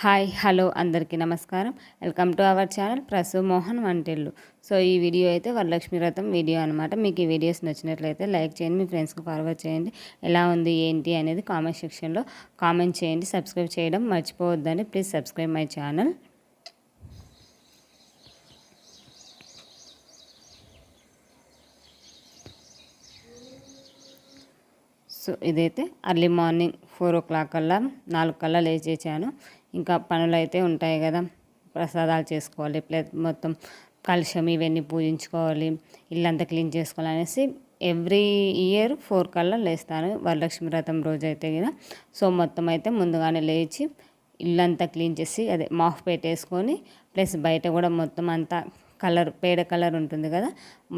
Hi hello అందరికీ నమస్కారం. Welcome to our channel Prasu Mohan వంటిల్లు. సో ఈ వీడియో అయితే వరలక్ష్మి వ్రతం వీడియో అనమాట మీకు ఈ వీడియోస్ నచ్చినట్లయితే లైక్ చేయండి మీ ఫ్రెండ్స్కి ఫార్వర్డ్ చేయండి. ఎలా ఉంది ఏంటి అనేది కామెంట్ సెక్షన్లో కామెంట్ చేయండి. సబ్స్క్రైబ్ చేయడం మర్చిపోవద్దని please subscribe my channel. So ఇదైతే early morning four o'clock కల్లా నాలుగు కల్లా లేచేసాను ఇంకా పనులు అయితే ఉంటాయి కదా. ప్రసాదాలు చేసుకోవాలి ప్లస్ మొత్తం కలుషం ఇవన్నీ పూజించుకోవాలి ఇల్లంతా క్లీన్ చేసుకోవాలి అనేసి ఎవ్రీ ఇయర్ ఫోర్ కల్లా లేస్తాను. వరలక్ష్మి వ్రతం రోజు అయితే కదా. సో మొత్తం అయితే ముందుగానే లేచి ఇల్లంతా క్లీన్ చేసి అదే మాఫ్ పెట్టేసుకొని ప్లస్ బయట కూడా మొత్తం అంతా కలర్ పేడ కలర్ ఉంటుంది కదా.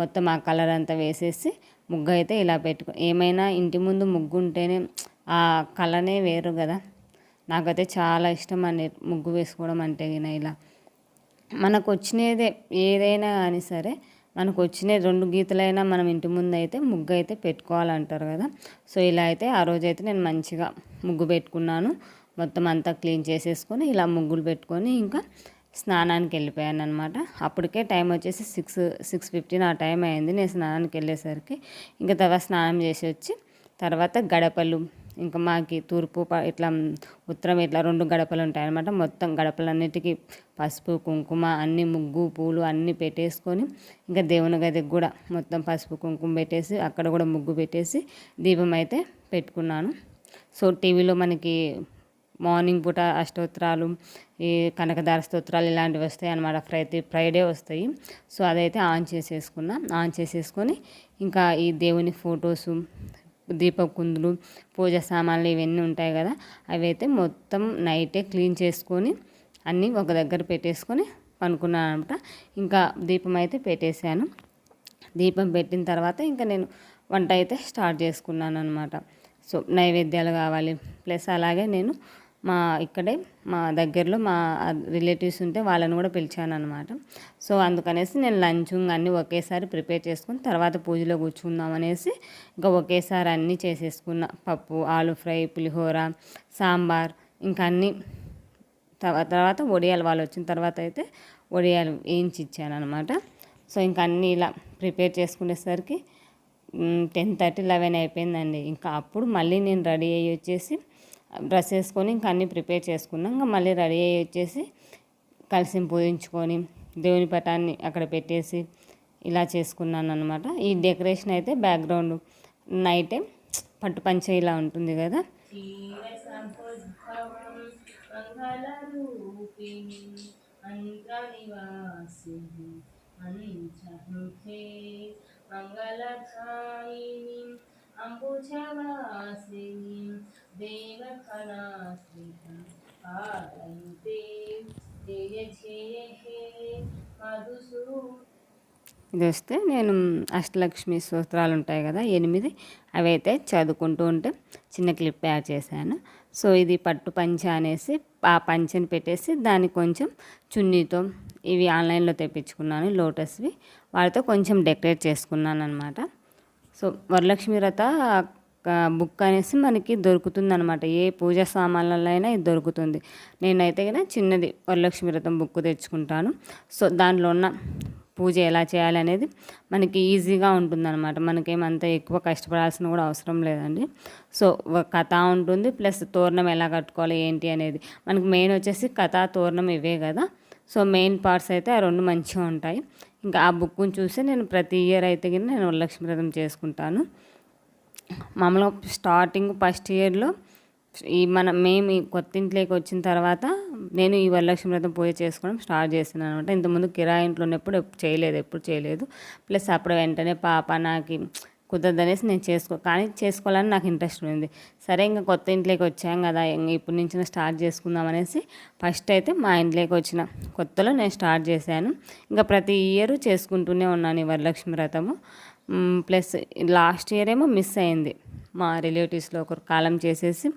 మొత్తం ఆ కలర్ అంతా వేసేసి ముగ్గు అయితే ఇలా పెట్టుకో ఏమైనా ఇంటి ముందు ముగ్గు ఉంటేనే ఆ కలనే వేరు కదా. నాకైతే చాలా ఇష్టం అండి ముగ్గు వేసుకోవడం అంటే ఇలా. మనకు వచ్చినదే ఏదైనా కానీ సరే మనకు వచ్చిన రెండు గీతలైనా మనం ఇంటి ముందు అయితే ముగ్గు అయితే పెట్టుకోవాలంటారు కదా. సో ఇలా అయితే ఆ రోజు అయితే నేను మంచిగా ముగ్గు పెట్టుకున్నాను. మొత్తం అంతా క్లీన్ చేసేసుకొని ఇలా ముగ్గులు పెట్టుకొని ఇంకా స్నానానికి వెళ్ళిపోయాను అనమాట అప్పటికే టైం వచ్చేసి సిక్స్ సిక్స్ ఫిఫ్టీన్ ఆ టైం అయింది. నేను స్నానానికి వెళ్ళేసరికి ఇంకా తర్వాత స్నానం చేసి వచ్చి తర్వాత గడపలు ఇంకా మాకి తూర్పు ఇట్లా ఉత్తరం ఇట్లా రెండు గడపలు ఉంటాయన్నమాట. మొత్తం గడపలన్నిటికీ పసుపు కుంకుమ అన్ని ముగ్గు పూలు అన్నీ పెట్టేసుకొని ఇంకా దేవుని గదికి కూడా మొత్తం పసుపు కుంకుమ పెట్టేసి అక్కడ కూడా ముగ్గు పెట్టేసి దీపం అయితే పెట్టుకున్నాను. సో టీవీలో మనకి మార్నింగ్ పూట అష్టోత్తరాలు ఈ కనకదార స్తోత్రాలు ఇలాంటివి వస్తాయి అనమాట ఫ్రైడే ఫ్రైడే వస్తాయి. సో అదైతే ఆన్ చేసేసుకున్నా. ఆన్ చేసేసుకొని ఇంకా ఈ దేవుని ఫొటోసు దీపకుందులు పూజ సామాన్లు ఇవన్నీ ఉంటాయి కదా అవి అయితే మొత్తం నైటే క్లీన్ చేసుకొని అన్నీ ఒక దగ్గర పెట్టేసుకొని పనుకున్నాను అనమాట. ఇంకా దీపం అయితే పెట్టేశాను. దీపం పెట్టిన తర్వాత ఇంకా నేను వంట అయితే స్టార్ట్ చేసుకున్నాను అనమాట. సో నైవేద్యాలు కావాలి. ప్లస్ అలాగే నేను మా ఇక్కడే మా దగ్గరలో మా రిలేటివ్స్ ఉంటే వాళ్ళని కూడా పిలిచాను అనమాట సో అందుకనేసి నేను లంచ్ అన్నీ ఒకేసారి ప్రిపేర్ చేసుకుని తర్వాత పూజలో కూర్చుందాం అనేసి ఇంకా ఒకేసారి అన్నీ చేసేసుకున్న. పప్పు ఆలు ఫ్రై పులిహోర సాంబార్ ఇంకా అన్నీ. తర్వాత వడియాలు వాళ్ళు వచ్చిన తర్వాత అయితే వడియాలు వేయించి ఇచ్చాను అనమాట సో ఇంకా అన్నీ ఇలా ప్రిపేర్ చేసుకునేసరికి టెన్ థర్టీ లెవెన్ అయిపోయిందండి. ఇంకా అప్పుడు మళ్ళీ నేను రెడీ అయ్యి వచ్చేసి డ్రెస్ వేసుకొని ఇంకా అన్నీ ప్రిపేర్ చేసుకున్నాం. ఇంకా మళ్ళీ రెడీ అయ్యి వచ్చేసి కలిసి పూజించుకొని దేవుని పటాన్ని అక్కడ పెట్టేసి ఇలా చేసుకున్నాను అనమాట ఈ డెకరేషన్ అయితే బ్యాక్గ్రౌండ్ నైటే పట్టు పంచ ఇలా ఉంటుంది కదా. మంగళాయిని అంబుజవాసిని జయ జయ హే మధుసూ ఇది వస్తే నేను అష్టలక్ష్మి స్తోత్రాలు ఉంటాయి కదా ఎనిమిది. అవైతే చదువుకుంటూ ఉంటే చిన్న క్లిప్ యాడ్ చేశాను. సో ఇది పట్టు పంచ అనేసి ఆ పంచని పెట్టేసి దాన్ని కొంచెం చున్నీతో ఇవి ఆన్లైన్లో తెప్పించుకున్నాను లోటస్వి. వాటితో కొంచెం డెకరేట్ చేసుకున్నాను అనమాట సో వరలక్ష్మి వ్రత బుక్ అనేసి మనకి దొరుకుతుంది అనమాట ఏ పూజా సామాన్లలో అయినా ఇది దొరుకుతుంది. నేనైతే కదా చిన్నది వరలక్ష్మి వ్రతం బుక్ తెచ్చుకుంటాను. సో దాంట్లో ఉన్న పూజ ఎలా చేయాలి అనేది మనకి ఈజీగా ఉంటుందన్నమాట. మనకేమంత ఎక్కువ కష్టపడాల్సిన కూడా అవసరం లేదండి. సో కథ ఉంటుంది ప్లస్ తోరణం ఎలా కట్టుకోవాలి ఏంటి అనేది. మనకి మెయిన్ వచ్చేసి కథ తోరణం ఇవే కదా. సో మెయిన్ పార్ట్స్ అయితే ఆ రెండు మంచిగా ఉంటాయి. ఇంకా ఆ బుక్ని చూసి నేను ప్రతి ఇయర్ అయితే కానీ నేను వరలక్ష్మి వ్రతం చేసుకుంటాను. మామూలుగా స్టార్టింగ్ ఫస్ట్ ఇయర్లో ఈ మన మేము ఈ కొత్త ఇంట్లోకి వచ్చిన తర్వాత నేను ఈ వరలక్ష్మి వ్రతం పూజ చేసుకోవడం స్టార్ట్ చేశాను అనమాట ఇంతకుముందు కిరాయి ఇంట్లో ఉన్నప్పుడు చేయలేదు ఎప్పుడు చేయలేదు. ప్లస్ అప్పుడు వెంటనే పాప నాకు కుదరదనేసి నేను చేసుకో కానీ చేసుకోవాలని నాకు ఇంట్రెస్ట్ ఉంది. సరే ఇంకా కొత్త ఇంట్లోకి వచ్చాం కదా ఇప్పటి నుంచి స్టార్ట్ చేసుకుందాం అనేసి ఫస్ట్ అయితే మా ఇంట్లోకి వచ్చిన. కొత్తలో నేను స్టార్ట్ చేశాను. ఇంకా ప్రతి ఇయర్ చేసుకుంటూనే ఉన్నాను ఈ Varalakshmi Vratham. Plus last year ఏమో మిస్ అయింది. మా రిలేటివ్స్లో ఒకరు కాలం చేసేసి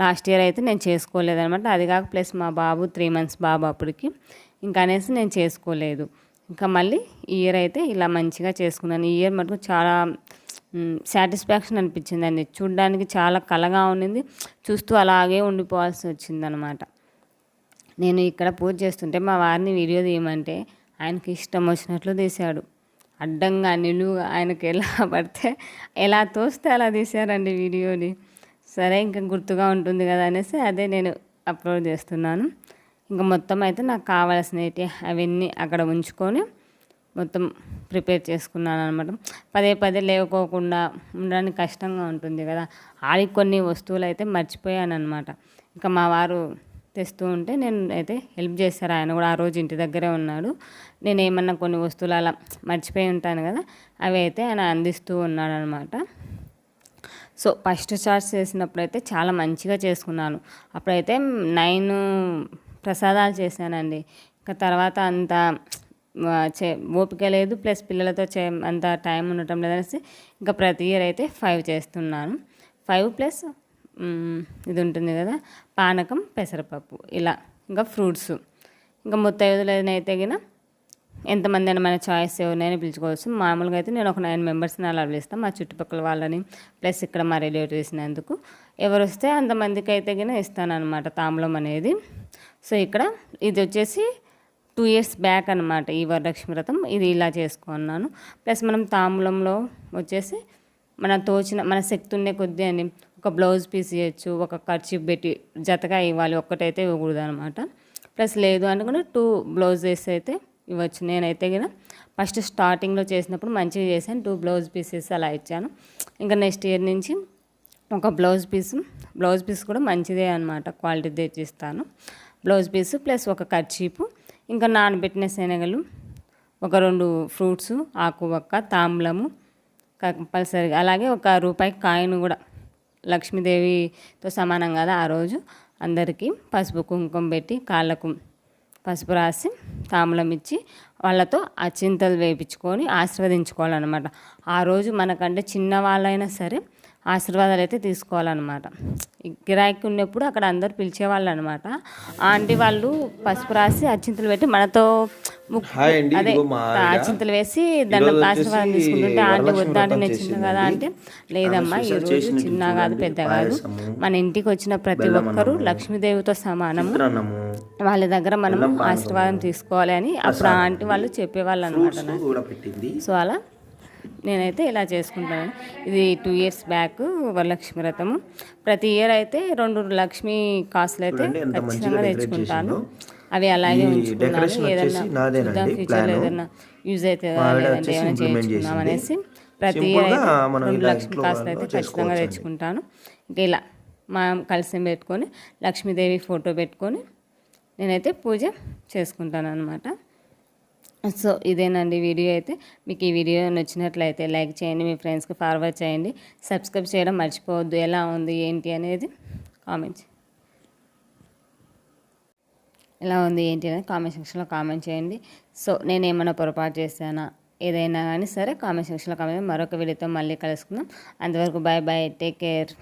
లాస్ట్ ఇయర్ అయితే నేను చేసుకోలేదనమాట. అది కాక ప్లస్ మా బాబు త్రీ మంత్స్ బాబు అప్పటికి. ఇంకా అనేసి నేను చేసుకోలేదు. ఇంకా మళ్ళీ ఈ ఇయర్ అయితే ఇలా మంచిగా చేసుకున్నాను. ఈ ఇయర్ మటుకు చాలా సాటిస్ఫాక్షన్ అనిపించిందండి చూడడానికి చాలా కలగా ఉండింది. చూస్తూ అలాగే ఉండిపోవాల్సి వచ్చిందనమాట. నేను ఇక్కడ పూజ చేస్తుంటే మా వారిని వీడియో తీయమంటే ఆయనకి ఇష్టం వచ్చినట్లు తీశాడు. అడ్డంగా నిలువుగా ఆయనకి ఎలా పడితే ఎలా తోస్తే అలా తీశారండి వీడియోని. సరే ఇంకా గుర్తుగా ఉంటుంది కదా అనేసి అదే నేను అప్లోడ్ చేస్తున్నాను. ఇంకా మొత్తం అయితే నాకు కావాల్సినవి అవన్నీ అక్కడ ఉంచుకొని మొత్తం ప్రిపేర్ చేసుకున్నాను అనమాట పదే పదే లేవుకోకుండా ఉండడానికి కష్టంగా ఉంటుంది కదా. ఆడికి కొన్ని వస్తువులు అయితే మర్చిపోయాను అనమాట ఇంకా మా వారు తెస్తూ ఉంటే నేను అయితే హెల్ప్ చేశారు. ఆయన కూడా ఆ రోజు ఇంటి దగ్గరే ఉన్నాడు. నేను ఏమన్నా కొన్ని వస్తువులు అలా మర్చిపోయి ఉంటాను కదా అవి అయితే ఆయన అందిస్తూ ఉన్నాడు అనమాట సో ఫస్ట్ చార్జ్ చేసినప్పుడు అయితే చాలా మంచిగా చేసుకున్నాను. అప్పుడైతే నైన్ ప్రసాదాలు చేశానండి. ఇంకా తర్వాత అంత చే ఓపిక లేదు ప్లస్ పిల్లలతో చే అంత టైం ఉండటం లేదనేసి ఇంకా ప్రతి ఇయర్ అయితే ఫైవ్ చేస్తున్నాను. ఫైవ్ ప్లస్ ఇది ఉంటుంది కదా పానకం పెసరపప్పు ఇలా ఇంకా ఫ్రూట్స్. ఇంకా ముత్తైదులైతే గిన ఎంతమంది అయినా మన చాయిస్ ఎవరినైనా పిలుచుకోవచ్చు. మామూలుగా అయితే నేను ఒక నైన్ మెంబర్స్ని అలా పిలుస్తాను మా చుట్టుపక్కల వాళ్ళని ప్లస్ ఇక్కడ మా రిలేటివ్స్ అందుకు ఎవరు వస్తే అంతమందికి అయితే గిన ఇస్తాను అనమాట తాంబూలం అనేది. సో ఇక్కడ ఇది వచ్చేసి టూ ఇయర్స్ బ్యాక్ అనమాట ఈ వరలక్ష్మి వ్రతం. ఇది ఇలా చేసుకున్నాను. ప్లస్ మనం తాంబూలంలో వచ్చేసి మన తోచిన మన శక్తి ఉండే కొద్దీ అని ఒక బ్లౌజ్ పీస్ ఇవ్వచ్చు ఒక ఖర్చు పెట్టి జతగా ఇవ్వాలి ఒక్కటైతే ఇవ్వకూడదు అనమాట ప్లస్ లేదు అనుకుంటే టూ బ్లౌజెస్ అయితే ఇవ్వచ్చు. నేనైతే కదా ఫస్ట్ స్టార్టింగ్లో చేసినప్పుడు మంచిగా చేశాను. టూ బ్లౌజ్ పీసెస్ అలా ఇచ్చాను. ఇంకా నెక్స్ట్ ఇయర్ నుంచి ఒక బ్లౌజ్ పీస్ బ్లౌజ్ పీస్ కూడా మంచిదే అనమాట క్వాలిటీ తెచ్చిస్తాను. బ్లౌజ్ పీస్ ప్లస్ ఒక కర్చీపు ఇంకా నానబెట్టిన శనగలు ఒక రెండు ఫ్రూట్స్ ఆకు ఒక్క తాంబలము కంపల్సరీగా. అలాగే ఒక రూపాయి కాయిన్ కూడా లక్ష్మీదేవితో సమానం కదా ఆ రోజు. అందరికీ పసుపు కుంకుమ పెట్టి కాళ్ళకు పసుపు రాసి తాంబలం ఇచ్చి వాళ్ళతో అచింతలు వేయించుకొని ఆశీర్వదించుకోవాలన్నమాట. ఆ రోజు మనకంటే చిన్న వాళ్ళైనా సరే ఆశీర్వాదాలు అయితే తీసుకోవాలన్నమాట. గిరాకీ ఉన్నప్పుడు అక్కడ అందరు పిలిచేవాళ్ళు అనమాట ఆంటీ వాళ్ళు పసుపు రాసి అచింతలు పెట్టి మనతో అదే. అచింతలు వేసి దండం ఈరోజు ఆశీర్వాదం తీసుకుంటుంటే ఆంటీ వద్దా అంటే నేను చిన్న కదా. అంటే లేదమ్మా ఈ రోజు చిన్న కాదు పెద్ద కాదు. మన ఇంటికి వచ్చిన ప్రతి ఒక్కరూ లక్ష్మీదేవితో సమానము. వాళ్ళ దగ్గర మనం ఆశీర్వాదం తీసుకోవాలి అని అప్పుడు ఆ ఆంటీ వాళ్ళు చెప్పేవాళ్ళు అనమాట పెట్టింది సో అలా నేనైతే ఇలా చేసుకుంటాను ఇది టూ ఇయర్స్ బ్యాక్ వరలక్ష్మి వ్రతము ప్రతి ఇయర్ అయితే రెండు లక్ష్మీ కాసులు అయితే ఖచ్చితంగా తెచ్చుకుంటాను. అవి అలాగే ఉంచుకున్నాను డెకరేషన్ ఏదన్నా ఫ్యూచర్లో. ఏదన్నా యూజ్ వచ్చేసి ఏమైనా చేయించుకుందాం అనేసి. ప్రతి ఇయర్ అయితే మనం రెండు లక్ష్మీ కాసులు అయితే ఖచ్చితంగా. తెచ్చుకుంటాను ఇంకా ఇలా మా కలిసి పెట్టుకొని లక్ష్మీదేవి ఫోటో పెట్టుకొని నేనైతే పూజ చేసుకుంటాను అనమాట సో ఇదేనండి వీడియో అయితే. మీకు ఈ వీడియో నచ్చినట్లయితే లైక్ చేయండి మీ ఫ్రెండ్స్కి ఫార్వర్డ్ చేయండి. సబ్స్క్రైబ్ చేయడం మర్చిపోవద్దు. ఎలా ఉంది ఏంటి అనేది కామెంట్ ఎలా ఉంది ఏంటి అనేది కామెంట్ సెక్షన్లో కామెంట్ చేయండి. సో నేను ఏమైనా పొరపాటు చేశానా ఏదైనా కానీ సరే కామెంట్ సెక్షన్లో కామెంట్ మరొక వీడియోతో మళ్ళీ కలుసుకుందాం. అంతవరకు బాయ్ బాయ్ టేక్ కేర్.